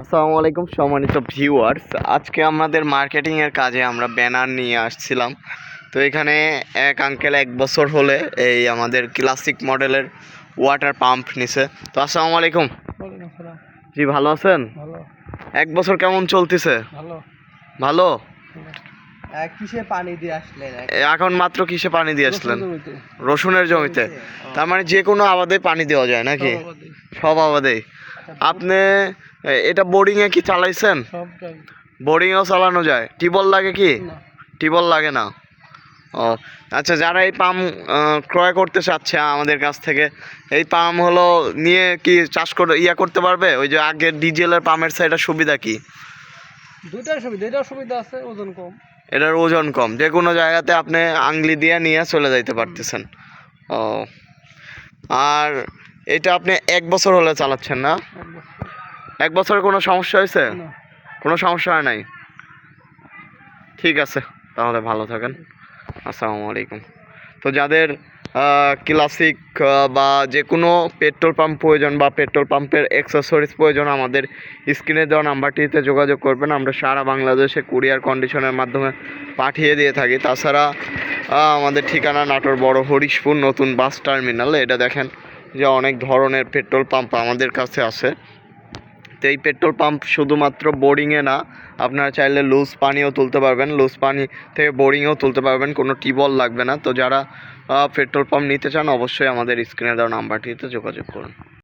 আসসালামু আলাইকুম সম্মানিত ভিউয়ার্স আজকে আমাদের মার্কেটিং এর কাজে আমরা ব্যানার নিয়ে আসছিলাম। তো এখানে এক আঙ্কেল এক বছর হলে এই আমাদের ক্লাসিক মডেলের ওয়াটার পাম্প নিছে। তো আসসালামু আলাইকুম। জি ভালো আছেন? ভালো। এক বছর কেমন চলতেছে? ভালো। ভালো? কিসে পানি দিয়ে আসলেন? এখন মাত্র কিসে পানি দিয়ে আসলেন? রসুনের জমিতে। তার মানে যে কোনো আবাদে পানি দেওয়া যায় নাকি? সব আবাদেই। আপনি এটা বোর্ডিংয়ে কি চালাইছেন? বোর্ডিংয়েও চালানো যায়। টিবল লাগে কি? টিবল লাগে না? ও আচ্ছা যারা এই পাম্প ক্রয় করতে চাচ্ছে আমাদের কাছ থেকে এই পাম্প হলো নিয়ে কি চাষ করে ইয়া করতে পারবে? ওই যে আগের ডিজেলের পাম্পের সাইডের সুবিধা কি? দুইটার সুবিধা এটাও সুবিধা আছে ওজন কম। এটার ওজন কম। যে কোনো জায়গাতে আপনি আংলি দিয়ে নিয়ে চলে যাইতে পারতেছেন। ও আর এটা আপনি এক বছর হলে চালাচ্ছেন না? এক বছর। কোনো সমস্যা হয়েছে? কোনো সমস্যা হয় নাই? ঠিক আছে তাহলে ভালো থাকেন। আসসালামু আলাইকুম। তো যাদের ক্লাসিক বা যে কোনো পেট্রোল পাম্প প্রয়োজন বা পেট্রোল পাম্পের অ্যাক্সেসরিজ প্রয়োজন আমাদের স্ক্রিনে দেওয়া নাম্বারটিতে যোগাযোগ করবেন। আমরা সারা বাংলাদেশে কুরিয়ার কন্ডিশনের মাধ্যমে পাঠিয়ে দিয়ে থাকি। তাছাড়া আমাদের ঠিকানা নাটোর বড় হরিশপুর নতুন বাস টার্মিনাল এটা দেখেন যে অনেক ধরনের পেট্রোল পাম্প আমাদের কাছে আছে। তো এই পেট্রোল পাম্প শুধুমাত্র বোরিংয়ে না, আপনারা চাইলে লুজ পানিও তুলতে পারবেন। লুজ পানি থেকে বোরিংও তুলতে পারবেন, কোনো টিবল লাগবে না। তো যারা পেট্রোল পাম্প নিতে চান, অবশ্যই আমাদের স্ক্রিনে দেওয়া নাম্বারটিতে যোগাযোগ করুন।